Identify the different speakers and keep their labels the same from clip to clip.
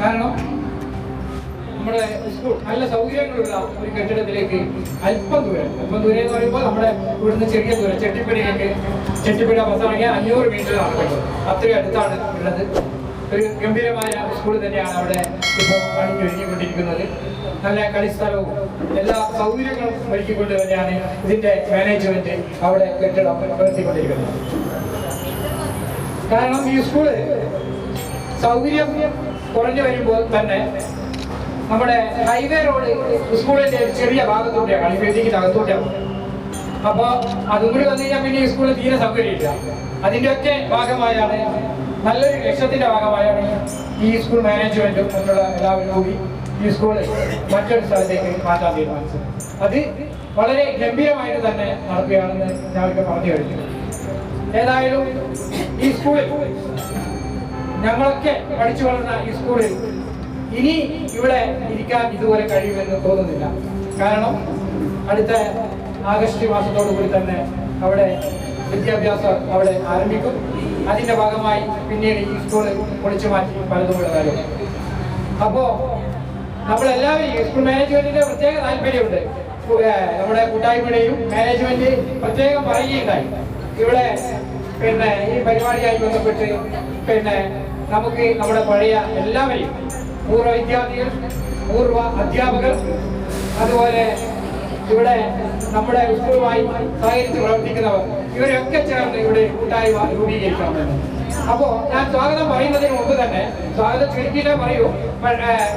Speaker 1: കാരണം നമ്മുടെ നല്ല സൗകര്യങ്ങളുള്ള ഒരു കെട്ടിടത്തിലേക്ക് അല്പം ദൂരം അല്പം ദൂരം എന്ന് പറയുമ്പോൾ നമ്മുടെ ഇവിടുന്ന് ചെറിയ ദൂരം ചെട്ടിപ്പടിയിലേക്ക് ചെട്ടിപ്പടി അവസാനിക്കാൻ അഞ്ഞൂറ് മീറ്റർ നടക്കുന്നത് അത്രയും അടുത്താണ് ഉള്ളത്. ഒരു ഗംഭീരമായ സ്കൂൾ തന്നെയാണ് അവിടെ ഇപ്പോൾ പണിഞ്ഞൊരുങ്ങിക്കൊണ്ടിരിക്കുന്നത്. നല്ല കളിസ്ഥലവും എല്ലാ സൗകര്യങ്ങളും ഒരുക്കിക്കൊണ്ട് തന്നെയാണ് ഇതിന്റെ മാനേജ്മെന്റ് അവിടെ കെട്ടിടം പ്രവർത്തിക്കൊണ്ടിരിക്കുന്നത്. കാരണം ഈ സ്കൂൾ സൗകര്യം കുറഞ്ഞു വരുമ്പോൾ തന്നെ നമ്മുടെ ഹൈവേ റോഡ് സ്കൂളിന്റെ ചെറിയ ഭാഗത്തൂടെയാണ് ബിൽഡിങ്ങിന്റെ അകത്തൂടെയാണ് അപ്പൊ അതും കൂടി വന്നു കഴിഞ്ഞാൽ പിന്നെ ഈ സ്കൂളിൽ തീരെ സൗകര്യമില്ല. അതിന്റെ ഒക്കെ ഭാഗമായാണ് നല്ലൊരു ലക്ഷ്യത്തിന്റെ ഭാഗമായാണ് ഈ സ്കൂൾ മാനേജ്മെന്റും മറ്റുള്ള എല്ലാവരും കൂടി ഈ സ്കൂൾ മറ്റൊരു സ്ഥലത്തേക്ക് മാറ്റാൻ തീരുമാനിച്ചത്. അത് വളരെ ഗംഭീരമായിട്ട് തന്നെ നടക്കുകയാണെന്ന് ഞാൻ പറഞ്ഞു കഴിഞ്ഞു. ഏതായാലും ഈ സ്കൂളിൽ ഞങ്ങളൊക്കെ പഠിച്ചു വളർന്ന ഈ സ്കൂളിൽ ഇനി ഇവിടെ ഇരിക്കാൻ ഇതുപോലെ കഴിയുമെന്ന് തോന്നുന്നില്ല. കാരണം അടുത്ത ആഗസ്റ്റ് മാസത്തോടുകൂടി തന്നെ അവിടെ വിദ്യാഭ്യാസം അവിടെ ആരംഭിക്കും. അതിന്റെ ഭാഗമായി പിന്നീട് ഈ സ്കൂൾ പൊളിച്ചു മാറ്റി പലതും ഉള്ളതാലും അപ്പോ നമ്മളെല്ലാവരും സ്കൂൾ മാനേജ്മെന്റിന്റെ പ്രത്യേക താല്പര്യമുണ്ട്. നമ്മുടെ കൂട്ടായ്മയുടെയും മാനേജ്മെന്റ് പ്രത്യേകം പറയുകയുണ്ടായി. ഇവിടെ പിന്നെ ഈ പരിപാടിയായി ബന്ധപ്പെട്ട് പിന്നെ നമുക്ക് നമ്മുടെ പഴയ എല്ലാവരെയും പൂർവ വിദ്യാർത്ഥികൾ പൂർവ അധ്യാപകർ അതുപോലെ ഇവിടെ നമ്മുടെ സ്കൂളുമായി സഹകരിച്ച് പ്രവർത്തിക്കുന്നവർ ഇവരൊക്കെ ചേർന്ന് ഇവിടെ കൂട്ടായ്മ രൂപീകരിക്കാം. അപ്പോ ഞാൻ സ്വാഗതം പറയുന്നതിന് മുമ്പ് തന്നെ സ്വാഗതം ചുരുക്കിയിട്ടേ പറയൂ.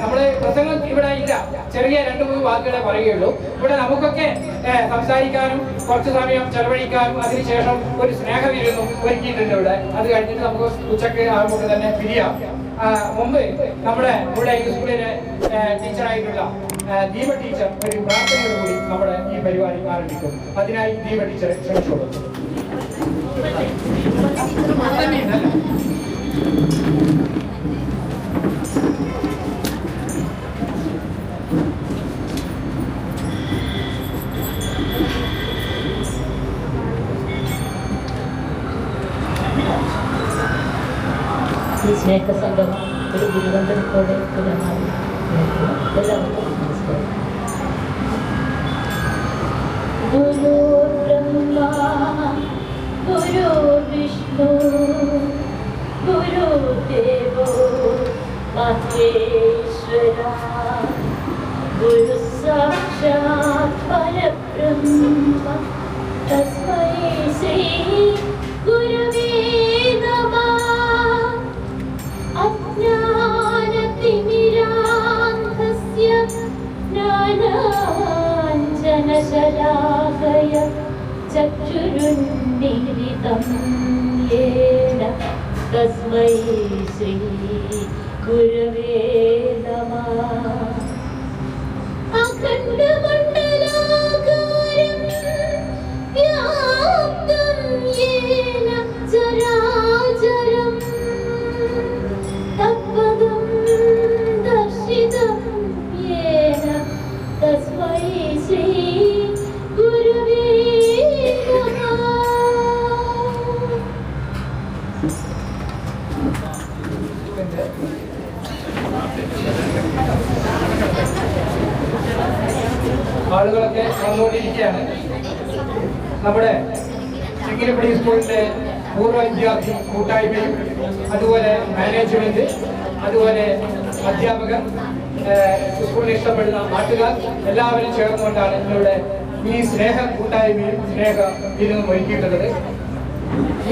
Speaker 1: നമ്മൾ പ്രസംഗം ഇവിടെ ഇല്ല. ചെറിയ രണ്ട് മൂന്ന് വാക്കുകളെ പറയുകയുള്ളൂ. ഇവിടെ നമുക്കൊക്കെ സംസാരിക്കാനും കുറച്ച് സമയം ചെലവഴിക്കാനും അതിനുശേഷം ഒരു സ്നേഹവിരുന്നും ഒരുക്കിയിട്ടുണ്ട് ഇവിടെ. അത് കഴിഞ്ഞിട്ട് നമുക്ക് ഉച്ചയ്ക്ക് ആകുമ്പോൾ തന്നെ പിരിയാം. മുമ്പ് നമ്മുടെ ഇവിടെ സ്കൂളിലെ ടീച്ചറായിട്ടുള്ള ദീപ ടീച്ചർ ഒരു പ്രാർത്ഥനയോടുകൂടി നമ്മുടെ ഈ പരിപാടി ആരംഭിക്കും. അതിനായി ദീപ ടീച്ചറെ ക്ഷണിച്ചോളൂ.
Speaker 2: ഈ സ്നേഹസംഗമം ഒരു ഗുരുവന്ദനത്തോടെ പുനമായി तस्मै श्री गुरवे नमः अखण्डमण्डलाकारं
Speaker 1: അതുപോലെ അധ്യാപകർ സ്കൂളിൽ ഇഷ്ടപ്പെടുന്ന നാട്ടുകാർ എല്ലാവരും ചേർന്നുകൊണ്ടാണ് നിങ്ങളുടെ ഈ സ്നേഹ കൂട്ടായ്മയും സ്നേഹ വിരുന്നും ഒരുക്കിയിട്ടുള്ളത്.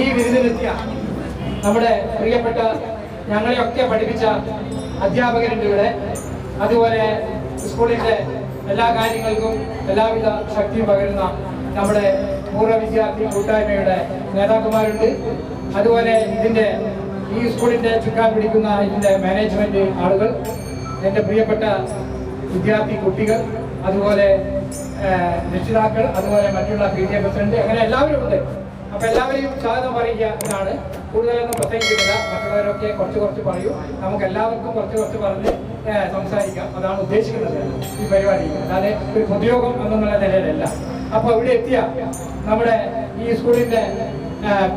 Speaker 1: ഈ വിരുന്നിലെത്തിയ നമ്മുടെ പ്രിയപ്പെട്ട ഞങ്ങളെയൊക്കെ പഠിപ്പിച്ച അധ്യാപകരുണ്ട് ഇവിടെ. അതുപോലെ സ്കൂളിന്റെ എല്ലാ കാര്യങ്ങൾക്കും എല്ലാവിധ ശക്തിയും പകരുന്ന നമ്മുടെ പൂർവ വിദ്യാർത്ഥി കൂട്ടായ്മയുടെ നേതാക്കന്മാരുണ്ട്. അതുപോലെ ഇതിന്റെ ഈ സ്കൂളിന്റെ ചുക്കാൻ പിടിക്കുന്ന ഇതിന്റെ മാനേജ്മെന്റ് ആളുകൾ എന്റെ പ്രിയപ്പെട്ട വിദ്യാർത്ഥി കുട്ടികൾ അതുപോലെ രക്ഷിതാക്കൾ അതുപോലെ മറ്റുള്ള പി ഡി എ പ്രസിഡന്റ് അങ്ങനെ എല്ലാവരും ഉണ്ട്. അപ്പൊ എല്ലാവരെയും സ്വാഗതം പറയുക എന്നാണ് കൂടുതലൊന്നും പ്രത്യേകിക്കുന്നില്ല മറ്റുള്ളവരൊക്കെ കുറച്ച് കുറച്ച് പറയൂ. നമുക്ക് എല്ലാവർക്കും കുറച്ച് കുറച്ച് പറഞ്ഞ് സംസാരിക്കാം. അതാണ് ഉദ്ദേശിക്കുന്നത് ഈ പരിപാടി. അല്ലാതെ ഒരു പൊതുയോഗം എന്നുള്ള നിലയിലല്ല. അപ്പൊ ഇവിടെ എത്തിയ നമ്മുടെ ഈ സ്കൂളിന്റെ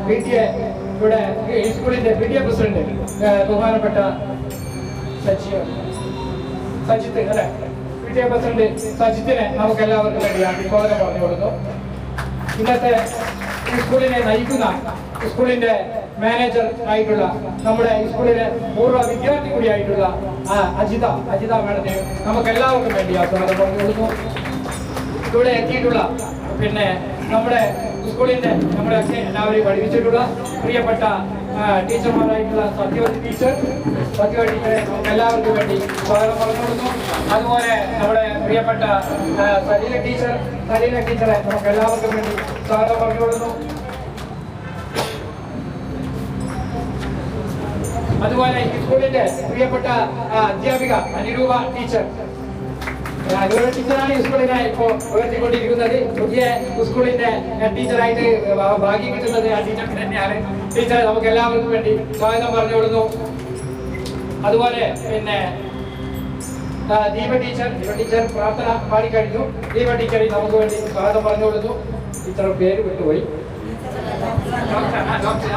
Speaker 1: പി ടി എ ഇവിടെ ഈ സ്കൂളിന്റെ എ പ്രസിഡന്റ് ബഹുമാനപ്പെട്ട സജീവ് സജിത്ത് അല്ലെ? എ പ്രസിഡന്റ് സജിത്തിനെ നമുക്ക് എല്ലാവർക്കും വേണ്ടി അഭിവാദനം പറഞ്ഞു കൊടുത്തു. ഇന്നത്തെ ഈ സ്കൂളിനെ നയിക്കുന്ന സ്കൂളിന്റെ മാനേജർ ആയിട്ടുള്ള നമ്മുടെ സ്കൂളിലെ പൂർവ വിദ്യാർത്ഥി കൂടിയായിട്ടുള്ള ആ അജിത അജിത മാഡത്തെ നമുക്ക് എല്ലാവർക്കും വേണ്ടി ആ പറഞ്ഞു കൊടുക്കുന്നു ഇവിടെ എത്തിയിട്ടുള്ള പിന്നെ നമ്മുടെ സ്കൂളിന്റെ നമ്മുടെ ഒക്കെ എല്ലാവരെയും പഠിപ്പിച്ചിട്ടുള്ള പ്രിയപ്പെട്ട ടീച്ചർമാരായിട്ടുള്ള സത്യവതി ടീച്ചർ. സത്യവതി എല്ലാവർക്കും വേണ്ടി സ്വാഗതം പറഞ്ഞു കൊടുക്കുന്നു. അതുപോലെ നമ്മുടെ പ്രിയപ്പെട്ട സലീല ടീച്ചർ സലീല ടീച്ചറെ നമുക്ക് എല്ലാവർക്കും വേണ്ടി സ്വാഗതം പറഞ്ഞു കൊടുക്കുന്നു. അതുപോലെ ഈ സ്കൂളിന്റെ പ്രിയപ്പെട്ട അധ്യാപിക അനിരൂപ ടീച്ചർ. അനുരൂപ ടീച്ചറാണ് സ്കൂളിനെ ഇപ്പോ ഉയർത്തിക്കൊണ്ടിരിക്കുന്നത്. പുതിയ സ്കൂളിന്റെ ടീച്ചറായിട്ട് ഭാഗ്യം കിട്ടുന്നത് ആ ടീച്ചർക്ക് തന്നെയാണ്. ടീച്ചറെ നമുക്ക് എല്ലാവർക്കും വേണ്ടി സ്വാഗതം പറഞ്ഞു കൊടുക്കുന്നു അതുപോലെ പിന്നെ ദീപ ടീച്ചർ ദീപ ടീച്ചർ പ്രാർത്ഥന പാടിക്കഴിഞ്ഞു. ദീപ ടീച്ചറെ നമുക്ക് വേണ്ടി സ്വാഗതം പറഞ്ഞു കൊടുത്തു ടീച്ചറുടെ പേര് വിട്ടുപോയി. ഡോക്ടർ, ഡോക്ടർ,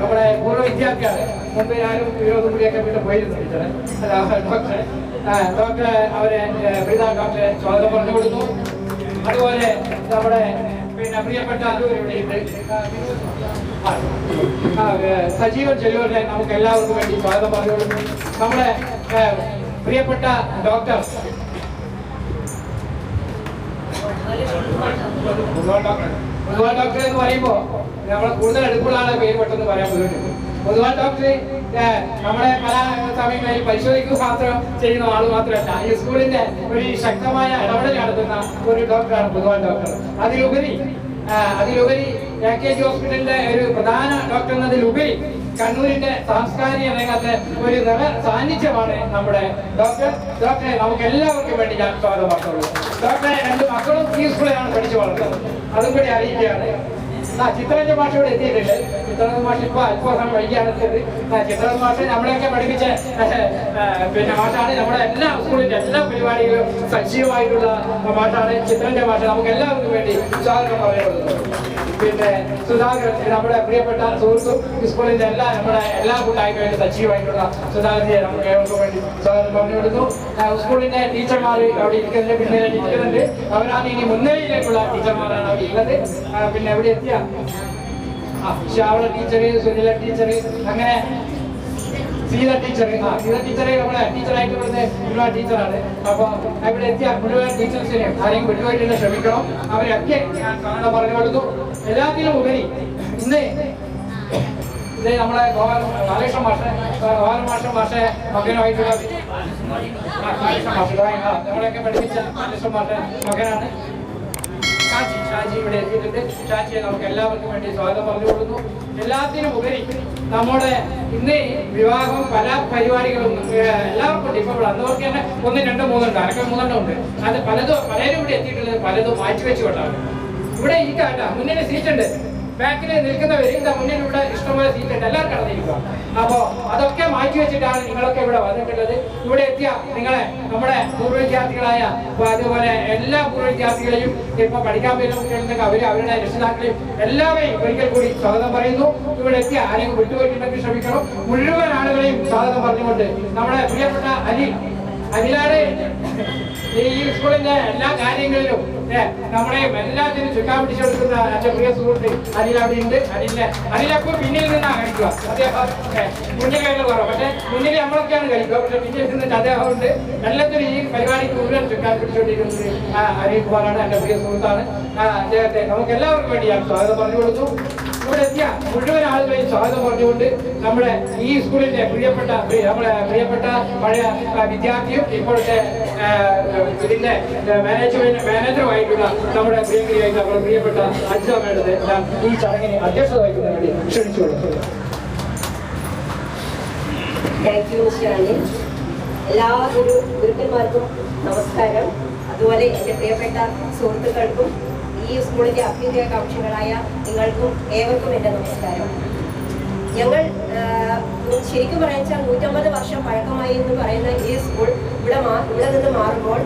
Speaker 1: നമ്മുടെ ഡോക്ടർ പൂർവ വിദ്യാർത്ഥിയാണ് മുമ്പ് ഞാനും വിനോദം കൂടിയൊക്കെ വീട്ടിൽ പോയിരുന്നു ടീച്ചറെ ഡോക്ടർ ഡോക്ടറെ അവരെ പ്രീത ഡോക്ടറെ സ്വാഗതം പറഞ്ഞു കൊടുത്തു അതുപോലെ നമ്മുടെ പിന്നെ പ്രിയപ്പെട്ട സജീവൻ ചെല്ലൂരിനെ നമുക്ക് എല്ലാവർക്കും വേണ്ടി സ്വാഗതം പറഞ്ഞു കൊടുക്കുന്നു നമ്മുടെ പ്രിയപ്പെട്ട ഡോക്ടർ പൊതുവാൾ ഡോക്ടർ എന്ന് പറയുമ്പോൾ നമ്മൾ കൂടുതൽ അടുപ്പുള്ള ആളെ പേര് പെട്ടെന്ന് പറയാൻ ബുദ്ധിമുട്ടുണ്ട് പൊതുവാൾ ഡോക്ടർ നമ്മുടെ നമ്മളെ പല സമയങ്ങളിൽ പരിശോധിക്കുക മാത്രം ചെയ്യുന്ന ആൾ മാത്രമല്ല ഈ സ്കൂളിന്റെ ഒരു ശക്തമായ ഇടപെടൽ നടത്തുന്ന ഒരു ഡോക്ടറാണ് പൊതുവാൾ ഡോക്ടർ. അതിലുപരി അതിലുപരി എ കെ ജി ഹോസ്പിറ്റലിന്റെ ഒരു പ്രധാന ഡോക്ടർ എന്നതിലുപരി കണ്ണൂരിന്റെ സാംസ്കാരിക രംഗത്ത് ഒരു നിറ സാന്നിധ്യമാണ് നമ്മുടെ ഡോക്ടർ. ഡോക്ടറെ നമുക്ക് എല്ലാവർക്കും വേണ്ടി ഞാൻ സ്വാഗതമാക്കുള്ളൂ ഡോക്ടറെ രണ്ട് മക്കളും സ്കൂളിലാണ് പഠിച്ചു വളർത്തുന്നത് അതും കൂടി അറിയിക്കുകയാണ്. ആ ചിത്രന്റെ ഭാഷ ഇവിടെ എത്തിയിട്ടുണ്ട്. ചിത്രരഞ്ജൻ ഭാഷ ഇപ്പൊ അല്പസമയം വൈകിയാണ് എത്തിയത്. ആ ചിത്രരഞ്ജൻ ഭാഷ നമ്മളെയൊക്കെ പഠിപ്പിച്ച പിന്നെ ഭാഷയാണ് നമ്മുടെ എല്ലാ സ്കൂളിന്റെ എല്ലാ പരിപാടികളും സജീവമായിട്ടുള്ള ഭാഷയാണ് ചിത്രന്റെ ഭാഷ നമുക്ക് എല്ലാവർക്കും വേണ്ടി സ്വാഗതം പറയുന്നത് പിന്നെ സുധാകരൻ നമ്മുടെ പ്രിയപ്പെട്ട സുഹൃത്തും സ്കൂളിന്റെ എല്ലാ നമ്മുടെ എല്ലാ കൂട്ടായ്മയിലും സജീവമായിട്ടുള്ള സുധാകരനെ നമുക്ക് ഏവർക്കും വേണ്ടി സ്വാഗതം പറഞ്ഞു ആ, സ്കൂളിന്റെ ടീച്ചർമാർ അവിടെ ഇരിക്കുന്നതിന്റെ പിന്നെ ഇരിക്കുന്നുണ്ട്. അവരാണ് ഇനി മുൻനിരയിലേക്കുള്ള ടീച്ചർമാരാണ് അവിടെ ഉള്ളത്. പിന്നെ എവിടെ എത്തിയ? ആ ശ്യാവള ടീച്ചർ സുനില ടീച്ചർ അങ്ങനെ സീത ടീച്ചർ ആ സീത ടീച്ചർ നമ്മുടെ ടീച്ചറായിട്ട് മുഴുവൻ ടീച്ചറാണ്. അപ്പൊ ഇവിടെ എത്തിയ മുഴുവൻ ടീച്ചേഴ്സിനെ ആരെയും വിട്ടുപോയിട്ടില്ല ക്ഷമിക്കണം. അവരൊക്കെ ഞാൻ കാണാൻ പറഞ്ഞു കൊടുത്തു എല്ലാത്തിലും ഉപരി ഇന്ന് ഇത് നമ്മളെ ഗോപാല ബാലകൃഷ്ണ മാഷ ഗോപാല മാഷ മകനുമായിട്ടുള്ള ആ, ബാലകൃഷ്ണ മാഷ്. നമ്മളെയൊക്കെ പഠിപ്പിച്ച ബാലകൃഷ്ണ മാഷ ഷാജി ഷാജി ഇവിടെ എത്തിയിട്ടുണ്ട്. ഷാജിയെ നമുക്ക് എല്ലാവർക്കും വേണ്ടി സ്വാഗതം പറഞ്ഞു കൊടുക്കുന്നു എല്ലാത്തിനും ഉപരി നമ്മുടെ ഇന്ന് വിവാഹം പല പരിപാടികളും എല്ലാവർക്കും ഉണ്ട് ഇപ്പൊ അന്നവർക്ക് തന്നെ ഒന്ന് രണ്ടും മൂന്നുണ്ട്. അനക്കം മൂന്നെണ്ണം ഉണ്ട്. അത് പലതും പലരും ഇവിടെ എത്തിയിട്ടുള്ളത് പലതും മാറ്റി വെച്ചുകൊണ്ടാണ് ഇവിടെ മുന്നേ സീറ്റ് ഉണ്ട്. ബാക്കിൽ നിൽക്കുന്നവര് ഇതാ മുന്നിൽ ഇവിടെ ഇഷ്ടംപോലെ സീറ്റ് ഉണ്ട്. എല്ലാവർക്കും കടന്നിരിക്കുക. അപ്പോ അതൊക്കെ മാറ്റി വെച്ചിട്ടാണ് നിങ്ങളൊക്കെ ഇവിടെ വന്നിട്ടുള്ളത്. ഇവിടെ എത്തിയ നിങ്ങളെ നമ്മുടെ പൂർവ വിദ്യാർത്ഥികളായ അതുപോലെ എല്ലാ പൂർവ വിദ്യാർത്ഥികളെയും ഇപ്പൊ പഠിക്കാൻ വരുന്ന കുട്ടികളുണ്ടെങ്കിൽ അവർ അവരുടെ രക്ഷിതാക്കളെയും എല്ലാവരെയും ഒരിക്കൽ കൂടി സ്വാഗതം പറയുന്നു. ഇവിടെ എത്തിയ ആരെയും വിട്ടുപോയിട്ടുണ്ടെങ്കിൽ ശ്രമിക്കണം മുഴുവൻ ആളുകളെയും സ്വാഗതം പറഞ്ഞുകൊണ്ട് നമ്മുടെ പ്രിയപ്പെട്ട അനിൽ അനിലാണ് ഈ സ്കൂളിന്റെ എല്ലാ കാര്യങ്ങളിലും നമ്മളെയും നമ്മളെ എല്ലാത്തിനും ചുക്കാൻ പിടിച്ചെടുക്കുന്ന എന്റെ പ്രിയ സുഹൃത്ത് അനിൽ അവിടെ ഉണ്ട്. അനിലിനെ അനിലപ്പോൾ പിന്നിൽ നിന്നാണ് കഴിക്കുക. അദ്ദേഹം മുന്നിൽ കഴിഞ്ഞ കുറവ്. പക്ഷെ മുന്നിൽ നമ്മളൊക്കെയാണ് കഴിക്കുക. പക്ഷെ പിന്നിൽ നിന്നിട്ട് അദ്ദേഹം ഉണ്ട് എല്ലാത്തിനും ഈ പരിപാടിക്ക് മുഴുവൻ ചുക്കാൻ പിടിച്ചുകൊണ്ടിരിക്കുന്നത് അനിൽ എന്റെ പ്രിയ സുഹൃത്താണ്. അദ്ദേഹത്തെ നമുക്ക് എല്ലാവർക്കും വേണ്ടി ഞാൻ സ്വാഗതം പറഞ്ഞു കൊടുത്തു ഇവിടെ എത്തിയ മുഴുവൻ ആളുകളെയും സ്വാഗതം പറഞ്ഞുകൊണ്ട് നമ്മുടെ ഈ സ്കൂളിന്റെ പ്രിയപ്പെട്ട നമ്മുടെ പ്രിയപ്പെട്ട പഴയ വിദ്യാർത്ഥിയും ഇപ്പോഴത്തെ ഇതിന്റെ മാനേജ്മെന്റ് മാനേജറുമായിട്ടുള്ള നമ്മുടെ പ്രിയങ്കരിയായിട്ട് നമ്മുടെ പ്രിയപ്പെട്ട അജിത മേഡത്തെ ഞാൻ ഈ ചടങ്ങിനെ അധ്യക്ഷത വഹിക്കുന്നതിന് വേണ്ടി
Speaker 3: മിസ്റ്റർ എല്ലാ ഗുരു ഗുരുക്കന്മാർക്കും നമസ്കാരം. അതുപോലെ എന്റെ പ്രിയപ്പെട്ട സുഹൃത്തുക്കൾക്കും ഈ സ്കൂളിന്റെ അഭ്യുദയകാംക്ഷികളായ നിങ്ങൾക്കും ഏവർക്കും എന്റെ നമസ്കാരം. ഞങ്ങൾ ശരിക്കും പറയാച്ചാൽ നൂറ്റമ്പത് വർഷം പഴക്കമായി എന്ന് പറയുന്ന ഈ സ്കൂൾ ഇവിടെ ഇവിടെ നിന്ന് മാറുമ്പോൾ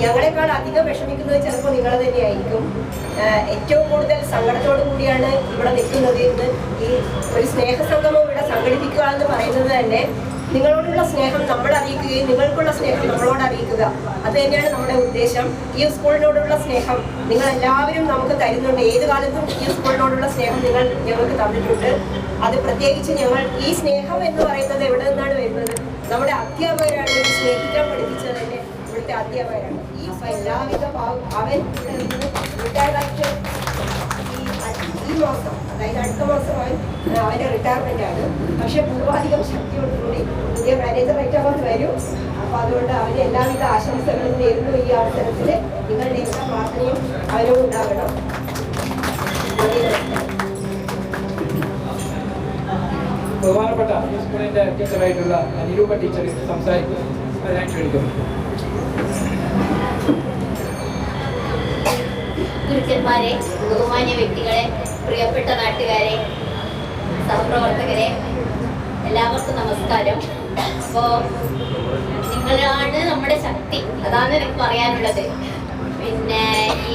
Speaker 3: ഞങ്ങളെക്കാൾ അധികം വിഷമിക്കുന്നത് ചിലപ്പോൾ നിങ്ങൾ തന്നെയായിരിക്കും. ഏറ്റവും കൂടുതൽ സങ്കടത്തോടു കൂടിയാണ് ഇവിടെ നിൽക്കുന്നത് ഇന്ന് ഈ ഒരു സ്നേഹസംഗമം ഇവിടെ സംഘടിപ്പിക്കുക എന്ന് പറയുന്നത് തന്നെ നിങ്ങളോടുള്ള സ്നേഹം നമ്മൾ അറിയിക്കുകയും നിങ്ങൾക്കുള്ള സ്നേഹം നമ്മളോട് അറിയിക്കുക. അത് തന്നെയാണ് നമ്മുടെ ഉദ്ദേശം. ഈ സ്കൂളിനോടുള്ള സ്നേഹം നിങ്ങൾ എല്ലാവരും നമുക്ക് തരുന്നുണ്ട്. ഏത് കാലത്തും ഈ സ്കൂളിനോടുള്ള സ്നേഹം നിങ്ങൾ ഞങ്ങൾക്ക് തന്നിട്ടുണ്ട്. അത് പ്രത്യേകിച്ച് ഞങ്ങൾ ഈ സ്നേഹം എന്ന് പറയുന്നത് എവിടെ നിന്നാണ് വരുന്നത്? നമ്മുടെ അധ്യാപകരാണ് ഇത് സ്നേഹിക്കാൻ പഠിപ്പിച്ചത് തന്നെ ഇവിടുത്തെ അധ്യാപകരാണ്. ഈ എല്ലാവിധ അവൻ ആയിട്ട് ഈ ഈ മാസം അതായത് അടുത്ത മാസം അവൻ അവന്റെ റിട്ടയർമെന്റ് ആണ്. പക്ഷെ പൂർവാധികം ശക്തിയോടുകൂടി പുതിയ മാനേജറായിട്ട് അവൻ വരും. അപ്പൊ അതുകൊണ്ട് അവന് എല്ലാവിധ ആശംസകളും നേരുന്നു ഈ അവസരത്തിൽ നിങ്ങളുടെ എല്ലാ പ്രാർത്ഥനയും അവനോട് ഉണ്ടാകണം.
Speaker 1: ബഹുമാനപ്പെട്ട സ്കൂളിന്റെ ടീച്ചറായിട്ടുള്ള നിരൂപ ടീച്ചർ സംസാരിക്കും.
Speaker 4: ഗുരുക്കന്മാരെ ബഹുമാന്യ വ്യക്തികളെ പ്രിയപ്പെട്ട നാട്ടുകാരെ സഹപ്രവർത്തകരെ എല്ലാവർക്കും നമസ്കാരം. അപ്പോ നിങ്ങളാണ് നമ്മുടെ ശക്തി. അതാണ് എനിക്ക് പറയാനുള്ളത്. പിന്നെ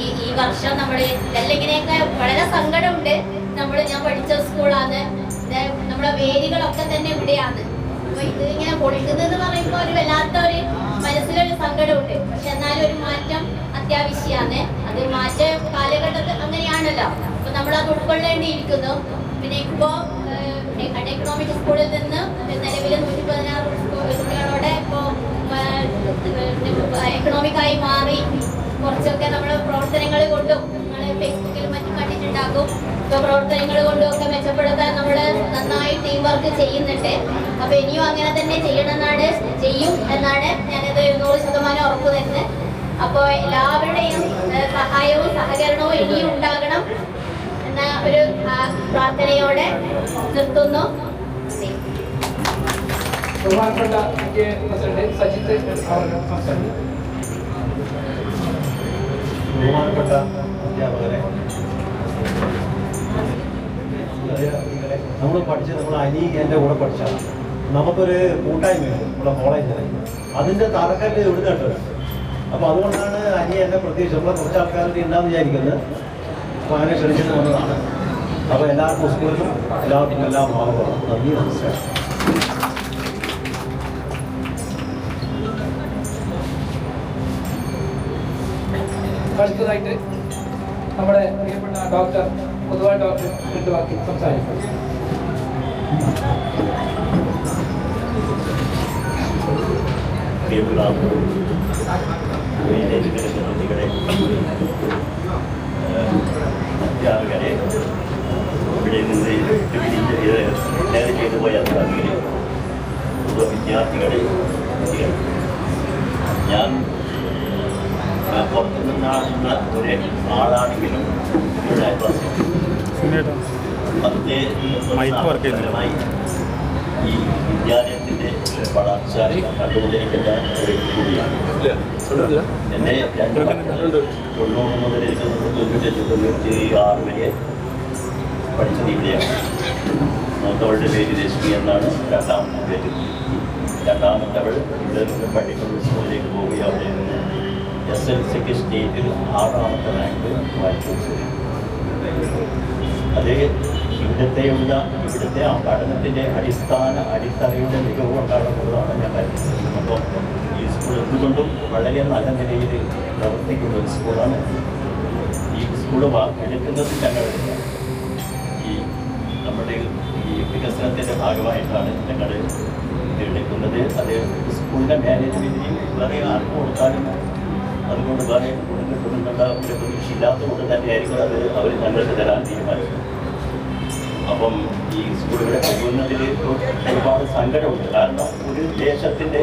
Speaker 4: ഈ ഈ വർഷം നമ്മൾ ഇതെല്ലാം ഇങ്ങനെയൊക്കെ വളരെ സങ്കടമുണ്ട്. നമ്മൾ ഞാൻ പഠിച്ച സ്കൂളാണ്. നമ്മുടെ വേരുകളൊക്കെ തന്നെ ഇവിടെയാണ്. അപ്പൊ ഇത് ഇങ്ങനെ പൊളിക്കുന്നത് പറയുമ്പോൾ ഒരു വല്ലാത്ത ഒരു മനസ്സിലൊരു സങ്കടമുണ്ട്. പക്ഷെ എന്നാലും ഒരു മാറ്റം അത്യാവശ്യമാണ് അത് മാറ്റ കാലഘട്ടത്തിൽ അങ്ങനെയാണല്ലോ. അപ്പൊ നമ്മൾ അത് ഉൾക്കൊള്ളേണ്ടിയിരിക്കുന്നു. പിന്നെ ഇപ്പോ എക്കണോമിക് സ്കൂളിൽ നിന്ന് നിലവിൽ നൂറ്റി പതിനാറ് കുട്ടികളോടെ ഇപ്പോ എക്കണോമിക്കായി മാറി. കുറച്ചൊക്കെ നമ്മൾ പ്രവർത്തനങ്ങൾ കൊണ്ടും നിങ്ങൾ ഫേസ്ബുക്കിൽ മറ്റും കണ്ടിട്ടുണ്ടാകും. പ്രവർത്തനങ്ങൾ കൊണ്ടും ഒക്കെ മെച്ചപ്പെടുത്താൻ നമ്മൾ നന്നായി ടീം വർക്ക് ചെയ്യുന്നുണ്ട്. അപ്പൊ ഇനിയും അങ്ങനെ തന്നെ ചെയ്യണമെന്നാണ് ചെയ്യും എന്നാണ് ഞാനിത് നൂറ് ശതമാനം ഉറപ്പ് തരുന്നത്. അപ്പോൾ എല്ലാവരുടെയും സഹായവും സഹകരണവും ഇനിയും ഉണ്ടാകണം എന്ന ഒരു പ്രാർത്ഥനയോടെ നിർത്തുന്നു.
Speaker 1: ബഹുമാനപ്പെട്ട പ്രസിഡന്റ് സജിത്ത്
Speaker 5: ബഹുമാനപ്പെട്ട അധ്യാപകരെ നമ്മൾ പഠിച്ച് നമ്മൾ അനി എന്റെ കൂടെ പഠിച്ച. നമുക്കൊരു കൂട്ടായ്മയുണ്ട് നമ്മുടെ കോളേജിൽ അതിന്റെ തറക്കല്ല് കേട്ടത് അപ്പോൾ അതുകൊണ്ടാണ് അനി എന്റെ പ്രത്യേകിച്ച് നമ്മളെ കുറച്ച് ആൾക്കാരുടെ ഉണ്ടാന്ന് വിചാരിക്കുന്നത്. അപ്പോൾ അങ്ങനെ ക്ഷണിച്ചിട്ട് വന്നതാണ്. അപ്പോൾ എല്ലാവർക്കും സ്കൂളിലും എല്ലാവർക്കും എല്ലാ ഭാഗങ്ങളും നന്ദി നമസ്കാരം.
Speaker 1: അടുത്തതായിട്ട് നമ്മുടെ പ്രിയപ്പെട്ട ഡോക്ടർ പൊതുവായ ഡോക്ടർ രണ്ട് വാക്കി സംസാരിക്കും.
Speaker 6: അധ്യാപകരെ ഇവിടെ നിന്ന് നേരെ ചെയ്തു പോയ അധ്യാപകരെ വിദ്യാർത്ഥികളെ ഞാൻ ആ, പുറത്തു നിന്നാകുന്ന ഒരു ആളാണെങ്കിലും ഇവിടെ മൂത്തവളുടെ പേര് രശ്മി എന്നാണ് രണ്ടാമത്തെ പേര് രണ്ടാമത്തവൾ ഇവിടെ നിന്ന് പഠിക്കുന്ന സ്കൂളിലേക്ക് പോവുകയും അവിടെ നിന്ന് എസ് എൽ സിക്ക് സ്റ്റേറ്റിൽ ആറാമത്തെ റാങ്ക് വായിച്ചു അത് ഇവിടുത്തെയുള്ള ഇവിടുത്തെ ആ പഠനത്തിന്റെ അടിസ്ഥാന അടിത്തറയുടെ മികവ് കൊണ്ടാണെന്നുള്ളതാണ് ഞാൻ കരുതുന്നത്. അപ്പോൾ ഈ സ്കൂൾ എന്തുകൊണ്ടും വളരെ നല്ല നിലയിൽ പ്രവർത്തിക്കുന്ന ഒരു സ്കൂളാണ്. ഈ സ്കൂൾ എടുക്കുന്നത് ഞങ്ങളില്ല ഈ നമ്മുടെ ഈ വികസനത്തിന്റെ ഭാഗമായിട്ടാണ് ഞങ്ങൾ എടുക്കുന്നത്. അത് സ്കൂളിന്റെ മാനേജ്മെന്റിന് വേറെ ആർക്കും കൊടുക്കാനും അതുകൊണ്ട് വേറെ കൊടുക്കപ്പെടുന്നുള്ള ഒരു പ്രതീക്ഷയില്ലാത്തതുകൊണ്ട് തന്നെയായിരിക്കും അത് അവർ ഞങ്ങൾക്ക് തരാൻ തീരുമാനിച്ചത് അപ്പം ഈ സ്കൂളുകളെ കഴിയുന്നതിൽ ഒരുപാട് സങ്കടമുണ്ട്. കാരണം ഒരു ദേശത്തിന്റെ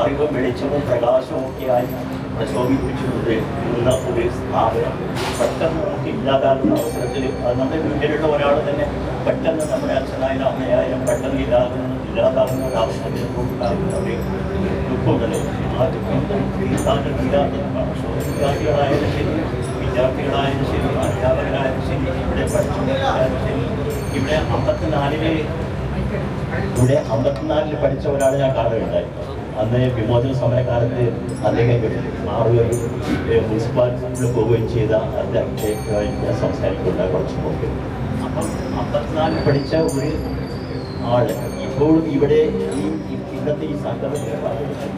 Speaker 6: അറിവും വെളിച്ചവും പ്രകാശവും ഒക്കെയായി പ്രശോഭിപ്പിച്ചുകൊണ്ട് നിന്ന ഒരു സ്ഥാപനം. പെട്ടെന്ന് നമുക്ക് ഇല്ലാതാകുന്ന അവസരത്തിൽ അത് നമ്മുടെ വീട്ടിലുള്ള ഒരാൾ തന്നെ പെട്ടെന്ന് നമ്മുടെ അച്ഛനായാലും അമ്മയായാലും പെട്ടെന്ന് ഇല്ലാതാകുന്ന ഇല്ലാതാകുന്ന ഒരു അവസരത്തിൽ ഉണ്ടാകുന്ന ഒരു ദുഃഖമുണ്ടല്ലോ ആ ദുഃഖം തീർത്താണ്ട് തീരാത്തതാണ് പക്ഷേ വിദ്യാർത്ഥികളായാലും ശരി വിദ്യാർത്ഥികളായാലും ശരി അധ്യാപകരായാലും ശരി ഇവിടെ പഠിച്ചവരായാലും ശരി ഇവിടെ അമ്പത്തിനാലിലെ ഇവിടെ അമ്പത്തിനാലിൽ പഠിച്ച ഒരാൾ ഞാൻ കാണുകയുണ്ടായി. അന്ന് വിമോചന സമരകാലത്ത് അദ്ദേഹം മാറുകയും മുനിസിപ്പാലിറ്റിയിൽ പോവുകയും ചെയ്ത അദ്ദേഹത്തെ ഞാൻ സംസാരിക്കുന്നുണ്ട് കുറച്ച് മുമ്പ്. അപ്പം അമ്പത്തിനാലിൽ പഠിച്ച ഒരു ആൾ ഇപ്പോഴും ഇവിടെ ഈ ഇന്നത്തെ ഈ സംഘടന
Speaker 3: എല്ലാവിധ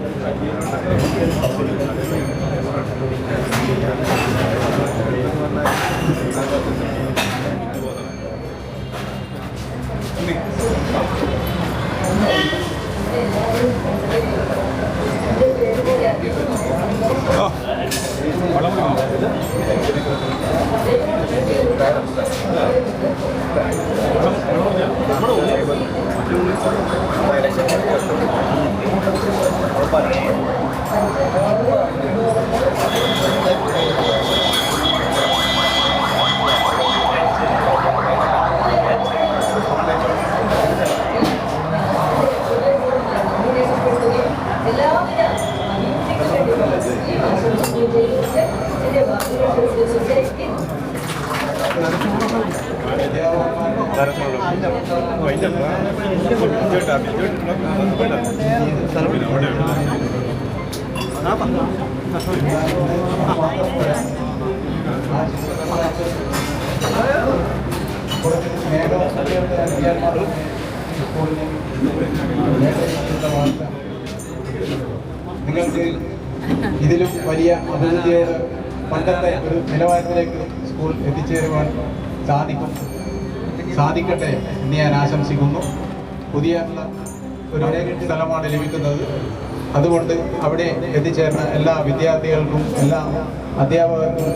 Speaker 7: നിങ്ങൾക്ക് ഇതിലും വലിയ അഭിവൃദ്ധിയോട് പണ്ടത്തെ ഒരു നിലവാരത്തിലേക്ക് സ്കൂൾ എത്തിച്ചേരുവാൻ സാധിക്കും. സാധിക്കട്ടെ എന്ന് ഞാൻ ആശംസിക്കുന്നു. പുതിയ ഒരു സ്ഥലമാണ് ലഭിക്കുന്നത്. അതുകൊണ്ട് അവിടെ എത്തിച്ചേർന്ന എല്ലാ വിദ്യാർത്ഥികൾക്കും എല്ലാ അധ്യാപകർക്കും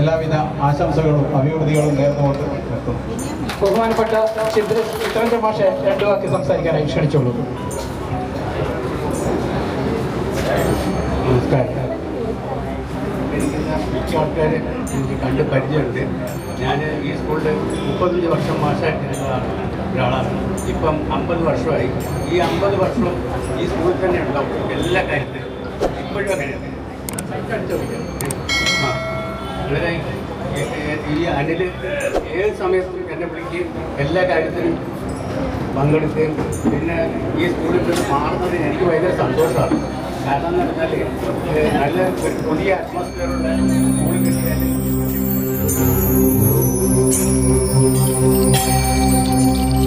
Speaker 7: എല്ലാവിധ ആശംസകളും അഭിവൃദ്ധികളും നേർന്നുകൊണ്ട് നിർത്തുന്നു.
Speaker 1: ബഹുമാനപ്പെട്ട ചിത്ര ചിത്രന്റെ മാഷെ രണ്ടു വാക്കി സംസാരിക്കാനായി ക്ഷണിച്ചോളൂ
Speaker 8: നമസ്കാരം. എനിക്ക് കണ്ട് പരിചയമുണ്ട്. ഞാൻ ഈ സ്കൂളിൽ മുപ്പത്തഞ്ച് വർഷം മാഷായിട്ടിരുന്നതാണ് ഒരാളാണ്. ഇപ്പം അമ്പത് വർഷമായി. ഈ അമ്പത് വർഷവും ഈ സ്കൂളിൽ തന്നെ ഉണ്ടാവും എല്ലാ കാര്യത്തിലും ഇപ്പോഴും അങ്ങനെ ഈ- അനിൽ ഏത് സമയത്തും എന്നെ വിളിക്കുകയും എല്ലാ കാര്യത്തിലും പങ്കെടുക്കുകയും പിന്നെ ഈ സ്കൂളിൽ നിന്ന് മാറുന്നതിന് എനിക്ക് ഭയങ്കര സന്തോഷമാണ്. കാരണം എന്ന് പറഞ്ഞാൽ നല്ല ഒരു പുതിയ അറ്റ്മോസ്ഫിയറുള്ള സ്കൂൾ കിട്ടിയാൽ Thank you.